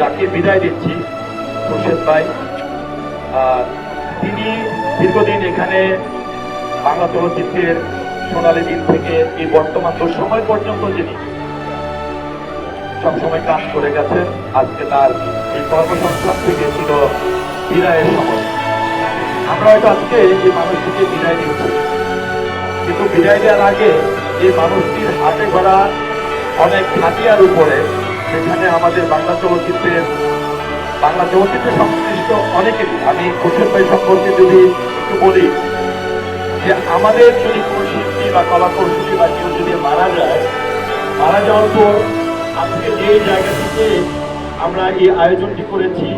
যাকে বিদায় দিচ্ছি, খুরশেদ ভাই। তিনি দীর্ঘদিন এখানে বাংলা চলচ্চিত্রের সোনালী দিন থেকে এই বর্তমান সময় পর্যন্ত যিনি সবসময় কাজ করে গেছেন, আজকে তার এই কর্মসংস্থান থেকে ছিল বিদায়ের সময়। আমরা হয়তো আজকে এই মানুষটিকে বিদায় দিচ্ছি। কিন্তু বিদায় দেওয়ার আগে এই মানুষটির হাতে গড়া অনেক হাতিয়ার উপরে সেখানে আমাদের বাংলা চলচ্চিত্রের বাংলা চলচ্চিত্রে সংশ্লিষ্ট অনেকেরই আমি খুশির ভাই সম্পর্কে যদি একটু বলি যে আমাদের যদি কোনো শিল্পী বা কলা কৌশলী বা কেউ যদি মারা যায় মারা যাওয়ার পর আজকে যে জায়গা থেকে আমরা এই আয়োজনটি করেছি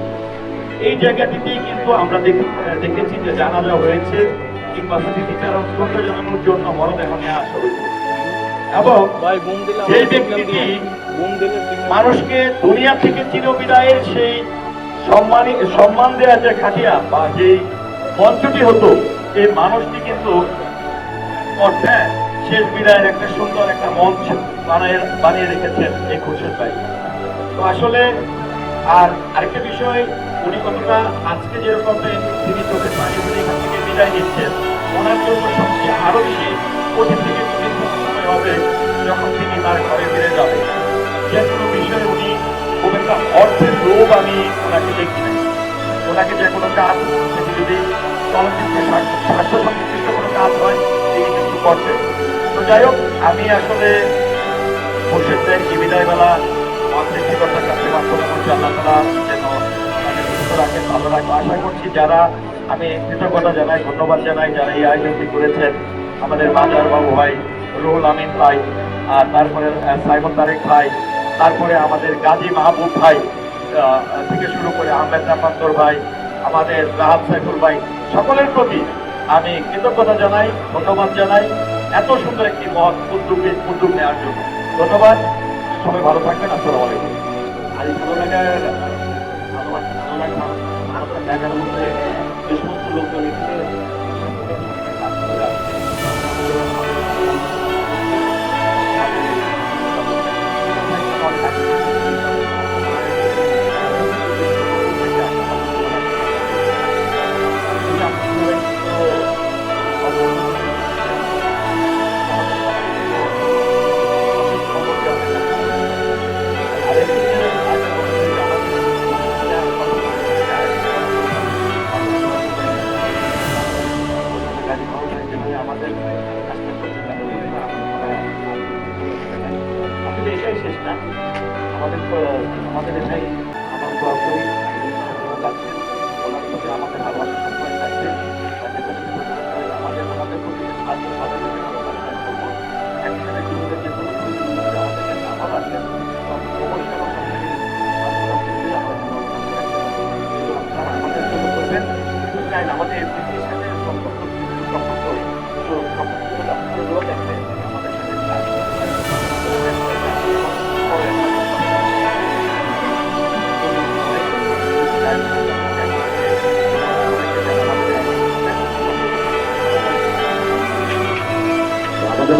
এই জায়গাটিতেই কিন্তু আমরা দেখ- দেখেছি যে জানাজা হয়েছে কিংবা স্মৃতিচারণ জানানোর জন্য মরদেহনে আসা হয়েছে। এবং signal ব্যক্তিটি মানুষকে দুনিয়া থেকে চিরবিদায়ের সেই সম্মানী, সম্মান দেওয়ার যে খাটিয়া বা যে মঞ্চটি হতো, এই মানুষটি কিন্তু অর্থে শেষ বিদায়ের একটা সুন্দর একটা মঞ্চ বানিয়ে বানিয়ে রেখেছেন এই খুরশেদ ভাই। তো আসলে আর আরেকটা বিষয়, উনি কতটা আজকে যেরকম তিনি চোখের পানি ফেলে এখান থেকে বিদায় নিচ্ছেন, ওনার জন্য সবচেয়ে আরও বেশি কঠিন থেকে কঠিন সময় হবে যখন তিনি তার ঘরে ফিরে যাবেন। যে বিষয়ে উনি খুব একটা অর্থের লোভ আমি ওনাকে দেখি নাই। ওনাকে যে কোনো কাজ, সেটি যদি চলচ্চিত্রের স্বার্থ- স্বার্থ সংশ্লিষ্ট কোনো কাজ হয়, তিনি কিন্তু করবেন। তো যাই হোক, আমি আসলে মুর্শিদদের এই বিদায়বেলা আমার সৃষ্টিকর্তার কাছে প্রার্থনা করছি আল্লাহ তালা যেন রাখেন ভালো রাখেন আশা করছি যারা আমি কৃতজ্ঞতা জানাই, ধন্যবাদ জানাই, যারা এই আয়োজনটি করেছেন, আমাদের বাজার বাবু ভাই রুহুল আমিন ভাই আর তারপরে সাইমন তারেক ভাই তারপরে আমাদের গাজী মাহবুব ভাই থেকে শুরু করে আহমেদ জাফান্তর ভাই আমাদের রাহাত সাইফুল ভাই সকলের প্রতি আমি কৃতজ্ঞতা জানাই ধন্যবাদ জানাই এত সুন্দর একটি মহৎ উদ্যোগে উদ্যোগ নেওয়ার জন্য ধন্যবাদ সবাই ভালো থাকবেন আসসালামু আলাইকুম আর এই ভালো লাগার ভালো লাগা লাগার মধ্যে যে সমস্ত লোকজন এখানে আমাদের আমাদের এটাই আমার প্রতি আমাদের ভালোবাসা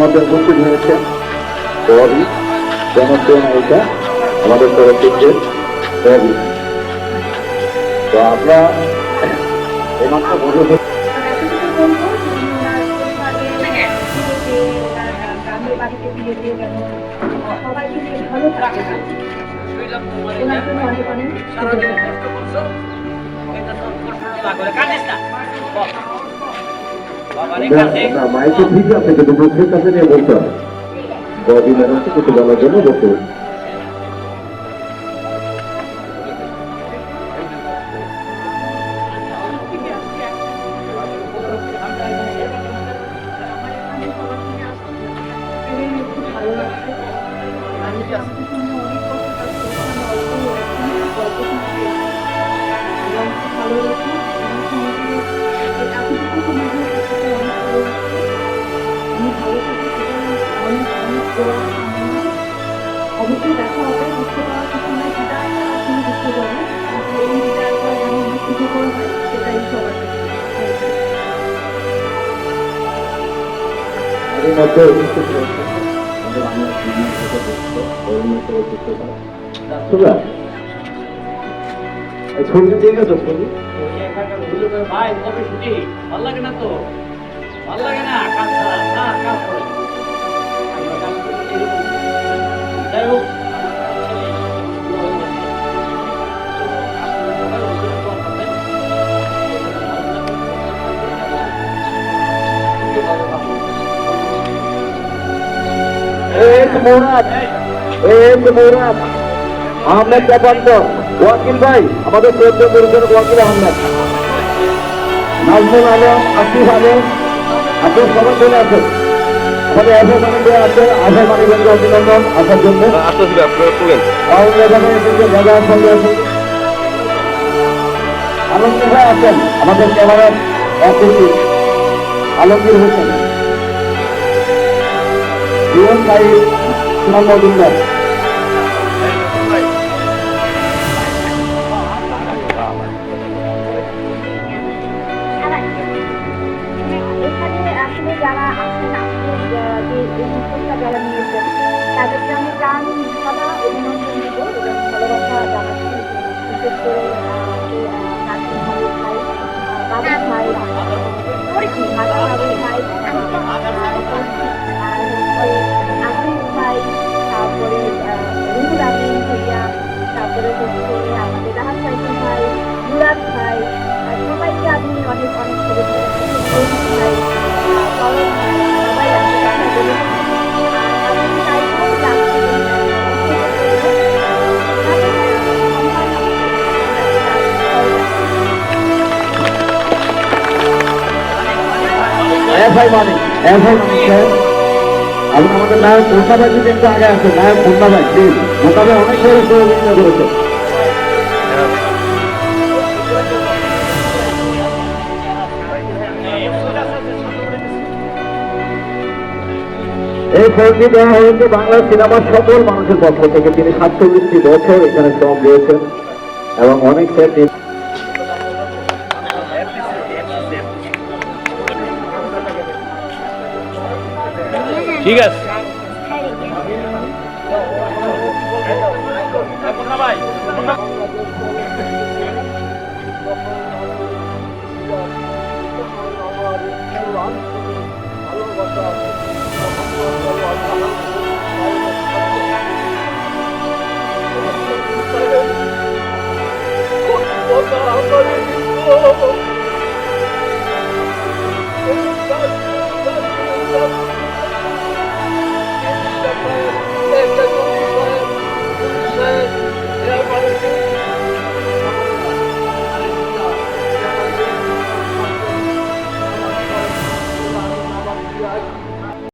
মধ্যে উপস্থিত হয়েছে। রবি জনপ্রিয় নায়িকা আমাদের চলচ্চিত্রে রবি তো আমরা এইমাত্র এতটুকু বলব না মাইকে ঠিক আছে কিন্তু মুখের কাছে নিয়ে বলতে হবে। কদিন আছে কিছু বলার জন্য বলতে মধ্যে উপস্থিত রয়েছে ছবিটা ঠিক আছে ছবি ভাই কবে ছুটি। যাই হোক মুরাদ এক মুরাদ আহমেদ জাপান্ত ওয়াকিল ভাই আমাদের চোদ্দ পরিচালক ওয়াকিল আহমেদ। নাজমুল আলম আসিফ আলম আপনি সবাই চলে আসেন। আমাদের আশা মানিক আছে আশা মানিকগঞ্জ অভিনন্দন আসার জন্য আপনারা আলমগীর ভাই আছেন আমাদের ক্যামেরার অপোজিট আলমগীর হোসেন। জীবন ভাই সুনাম মজুমদার এখানে আসলে তারপরে হচ্ছে আমাদের রাহাত সাইফুল ভাই মুরাদ ভাই সবাইকে আমি অনেক অনেক শুভেচ্ছা আছে আপনি, মানিক সাহেব আপনি আমাদের নায়ক যদি একটু আগে আসেন নায়ক মোটা ভাই প্লিজ একটা করেছে। এই ফলটি দেওয়া হয়েছে বাংলা সিনেমার সকল মানুষের পক্ষ থেকে। তিনি সাতচল্লিশটি বছর এখানে শ্রম দিয়েছেন এবং অনেক সেট ঠিক আছে। Oh,